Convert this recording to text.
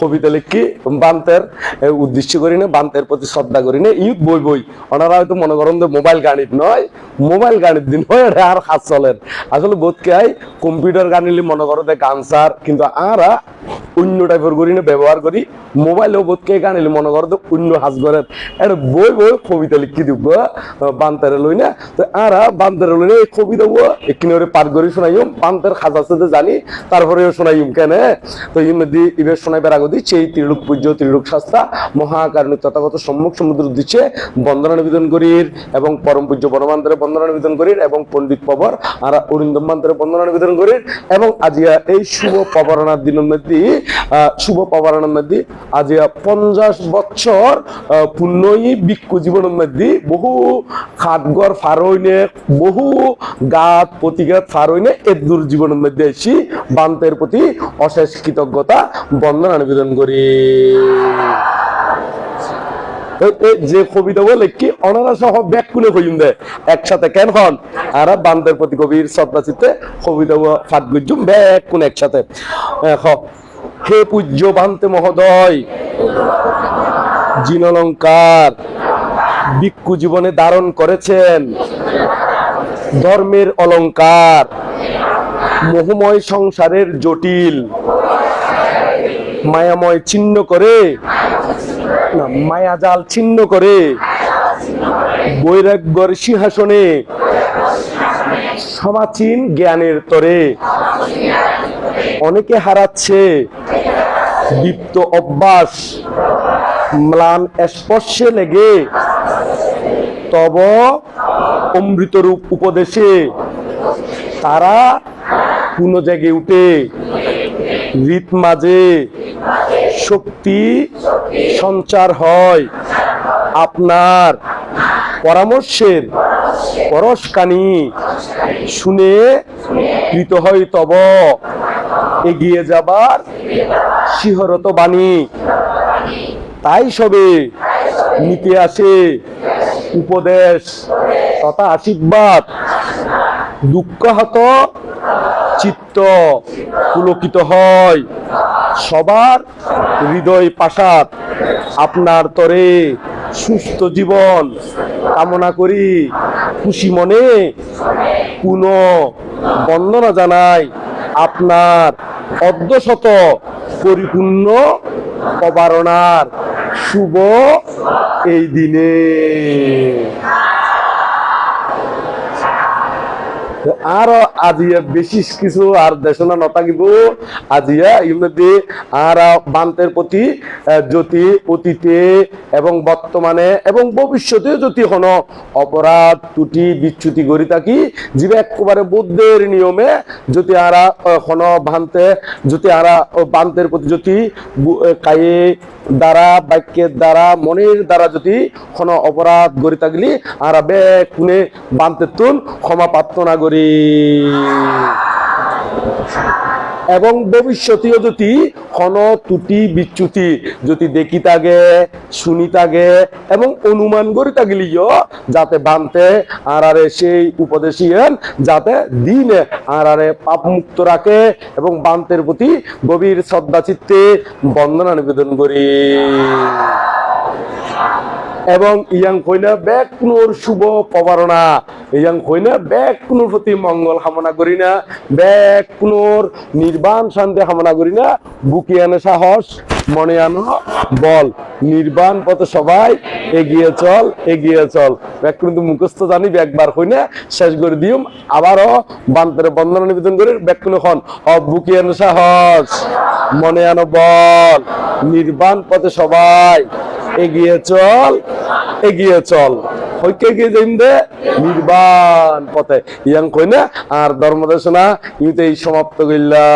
কবিতা লিখি, বান্তের উদ্দেশ্য করি না বান্তের প্রতি শ্রদ্ধা করি না ইউথ বই বই। ওনারা হয়তো মনে করেন যে মোবাইল গানিত নয়, মোবাইল গানিত দিন হয় আর হাত চলেন আসলে বোধকে আই কম্পিউটার গানিলে মনে করো যে গানসার কিন্তু আরা অন্য টাইপের করি না ব্যবহার করি, মোবাইলেও বোধকে গানিলে মনে করো তো অন্য হাজ করেন এটা বই বই কবিতা লিখি দিব বান্তারে লই না তো আরা বান্তারে লই না এই কবিতা বো এখানে ওরে পার করে শোনাইম, বান্তের খাজা সাথে জানি, তারপরেও শোনাইম, কেন? তো এই মধ্যে ইবে শোনাইবার আগে দিচ্ছে এই ত্রিলোক পূজ্য, ত্রিলোক শাস্ত্রা মহাকারণিক তথাগত সম্মুখ সমুদ্র বন্দনা নিবেদন করির এবং পরম পূজ্য বনমান্তরে বন্দনা নিবেদন করির এবং পণ্ডিত পবর আর বন্দনা নিবেদন করির এবং আজিয়া এই শুভ মধ্যে শুভ মধ্যে আজিয়া পঞ্চাশ বছর পুণ্যই বিক্ষু জীবনের মধ্যে বহু খাটগর ফারইনে, বহু গাত প্রতিঘাত ফারইনে এদুর জীবনের মধ্যে এসি বান্তের প্রতি অশেষ কৃতজ্ঞতা, বন্দনা নিবেদন করি। এই- এই যে কবিতা বলে, কি অনারা দে। একসাথে কেন হন? আর বান্তের প্রতি কবির শ্রদ্ধা চিত্তে কবিতা ফাট গুজুম একসাথে। হে। পূজ্য বান্তে মহোদয় জিনলঙ্কার জীবনে ধারণ করেছেন। ধর্মের অলংকার মোহময় সংসারের জটিল। মায়াময় ছিন্ন করে। না, মায়াজাল ছিন্ন করে। বৈরাগ্যর সিংহাসনে সমাচীন জ্ঞানের তরে অনেকে হারাচ্ছে। দীপ্ত অভ্যাস ম্লান স্পর্শে লেগে। তব অমৃতরূপ উপদেশে তারা পুনঃ জেগে উঠে। রীত মাঝে শক্তি সঞ্চার হয়। আপনার পরামর্শের পরশকানি শুনে কৃত হয় তব। এগিয়ে যাবার শিহরত বাণী। তাই সবে নিতে আসে উপদেশ তথা আশীর্বাদ। দুঃখাহত চিত্ত পুলকিত হয়। সবার হৃদয় পাশাত আপনার তরে সুস্থ জীবন কামনা করি, খুশি মনে পুনঃ বন্দনা জানাই আপনার অর্ধশত পরিপূর্ণ প্রবারণার শুভ এই দিনে। আরও আজিয়া বেশি কিছু আর দেশনা নথাকিব। আজিয়া ইমধ্যে আর বান্তের প্রতি জ্যোতি অতীতে এবং বর্তমানে এবং ভবিষ্যতে যদি কোনো অপরাধ, ত্রুটি, বিচ্যুতি করি থাকি যিনি একেবারে বুদ্ধের নিয়মে যদি আরা কোনো ভান্তে, যদি আরা বান্তের প্রতি যদি কায়ে দ্বারা, বাক্যের দ্বারা, মনের দ্বারা যদি কোনো অপরাধ গড়ি থাকলি, আর বে কোনে বান্তের তুন ক্ষমা প্রার্থনা করি। এবং ভবিষ্যতেও যদি কোন ত্রুটি, বিচ্যুতি যদি দেখি তাগে শুনি তাগে এবং অনুমান করি তাগলিও যাতে বানতে আর আরে সেই উপদেশিয়েন যাতে দিনে আর আরে পাপ মুক্ত রাখে এবং বান্তের প্রতি গভীর শ্রদ্ধা, চিত্তে বন্দনা নিবেদন করি। এবং ইয়াং কইনা ব্যাগ কোনোর শুভ প্রবারণা। ইয়াং কইনা ব্যাগ কোনোর প্রতি মঙ্গল কামনা করি না। ব্যাগ কোনোর নির্বাণ শান্তি কামনা করি না। বুকি আনে সাহস মনে আনো, বল, নির্বাণ, পথে সবাই এগিয়ে চল এগিয়ে চল। কিন্তু মুখস্থ জানি একবার কইনা শেষ করে দিম আবারও বান্তরে বন্দনা নিবেদন করি ব্যাগ কোনো খন অ আনো সাহস। মনে আনো, বল, নির্বাণ, পথে সবাই এগিয়ে চল এগিয়ে চল। হইকে এগিয়ে যাইম দে? নির্বাণ, পথে। ইয়াং কই না? আর ধর্মদেশনা ইউতে এই সমাপ্ত কইলা।